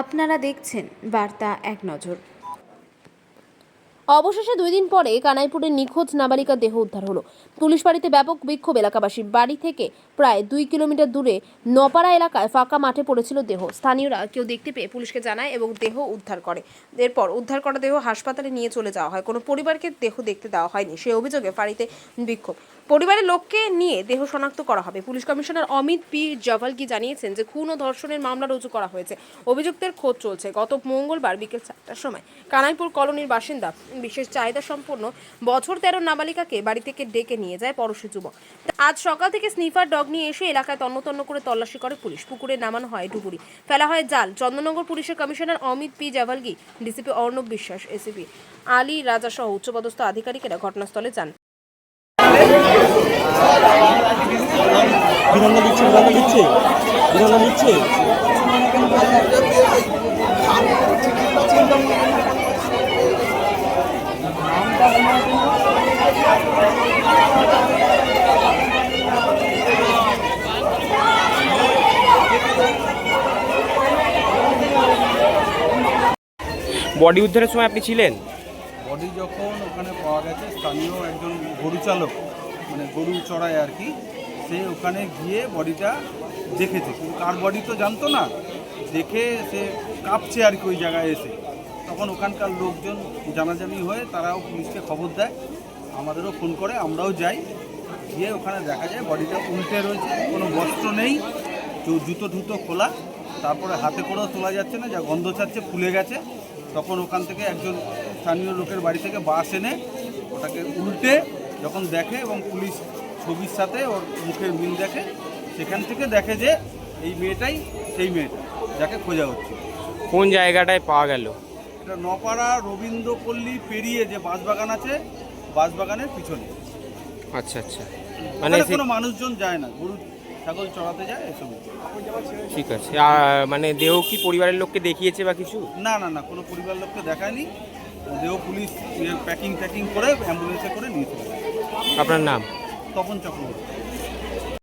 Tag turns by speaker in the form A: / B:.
A: আপনারা দেখছেন বার্তা এক নজর।
B: অবশেষে দুই দিন পরে কানাইপুরের নিখোঁজ নাবালিকার দেহ উদ্ধার হলো। পুলিশ বাড়িতে ব্যাপক বিক্ষোভ এলাকাবাসীর বাড়ি থেকে প্রায় দুই কিলোমিটার দূরে নপাড়া এলাকায় ফাঁকা মাঠে পড়েছিল দেহ। স্থানীয়রা কেউ দেখতে পেয়ে পুলিশকে জানায় এবং দেহ উদ্ধার করে। এরপর উদ্ধার করা দেহ হাসপাতালে নিয়ে চলে যাওয়া হয়। কোনো পরিবারকে দেহ দেখতে দেওয়া হয়নি। সেই অভিযোগে বাড়িতে বিক্ষোভ। পরিবারের লোককে নিয়ে দেহ শনাক্ত করা হবে। Police commissioner Amit P. Javalgi জানিয়েছেন যে খুন ও ধর্ষণের মামলা রুজু করা হয়েছে। অভিযুক্তের খোঁজ চলছে। গত মঙ্গলবার বিকেল চারটার সময় কানাইপুর কলোনির বাসিন্দা বিশেষ চাহিদা সম্পন্ন বছর তেরো নাবালিকাকে বাড়ি থেকে ডেকে নিয়ে যায় পরশু যুবক। আজ সকাল থেকে স্নিফার ডগ নিয়ে এসে এলাকায় তন্নতন্ন করে তল্লাশি করে পুলিশ। পুকুরে নামানো হয় ডুবুরি। ফেলা হয় জাল। চন্দননগর পুলিশের commissioner Amit P. Javalgi DCP Arnab Biswas, ACP Ali রাজা সহ উচ্চপদস্থ আধিকারিকেরা ঘটনাস্থলে যান।
C: বিধানটা দিচ্ছে বিধানটা দিচ্ছে বিধানটা দিচ্ছে
D: বডি উদ্ধারের সময় আপনি ছিলেন?
E: বডি যখন ওখানে পাওয়া গেছে স্থানীয় একজন গরু চালক মানে গরু চড়ায় আর কি, সে ওখানে গিয়ে বডিটা দেখেছে। কিন্তু কার বডি তো জানতো না, দেখে সে কাঁপছে আর কি ওই জায়গায় এসে। তখন ওখানকার লোকজন জানাজানি হয়ে তারাও পুলিশকে খবর দেয়, আমাদেরও ফোন করে, আমরাও যাই। গিয়ে ওখানে দেখা যায় বডিটা উল্টে রয়েছে, কোনো বস্ত্র নেই জুতো ঠুতো খোলা, তারপরে হাতে করেও তোলা যাচ্ছে না, যা গন্ধ ছাড়ছে, ফুলে গেছে। তখন ওখান থেকে একজন স্থানীয় লোকের বাড়ি থেকে বাস এনে ওটাকে উল্টে যখন দেখে এবং পুলিশ ছবির সাথে ওর মুখের মিল দেখে সেখান থেকে দেখে যে এই মেয়েটাই সেই মেয়েটা যাকে খোঁজা হচ্ছে
D: কোন জায়গাটায় পাওয়া গেল?
E: এটা নপাড়া রবীন্দ্রপল্লী পেরিয়ে যে বাঁশবাগান আছে বাঁশবাগানের পিছনে।
D: আচ্ছা আচ্ছা। মানে
E: কোনো মানুষজন যায় না গরু ছাগল চড়াতে যায় এসব।
D: ঠিক আছে। মানে দেহ কি পরিবারের লোককে দেখিয়েছে বা কিছু?
E: না না না কোনো পরিবার লোককে দেখায়নি। দেহ পুলিশ প্যাকিং ট্যাকিং করে অ্যাম্বুলেন্সে করে নিয়ে চলে
D: আপনার নাম?
E: তপন চক্রবর্তী।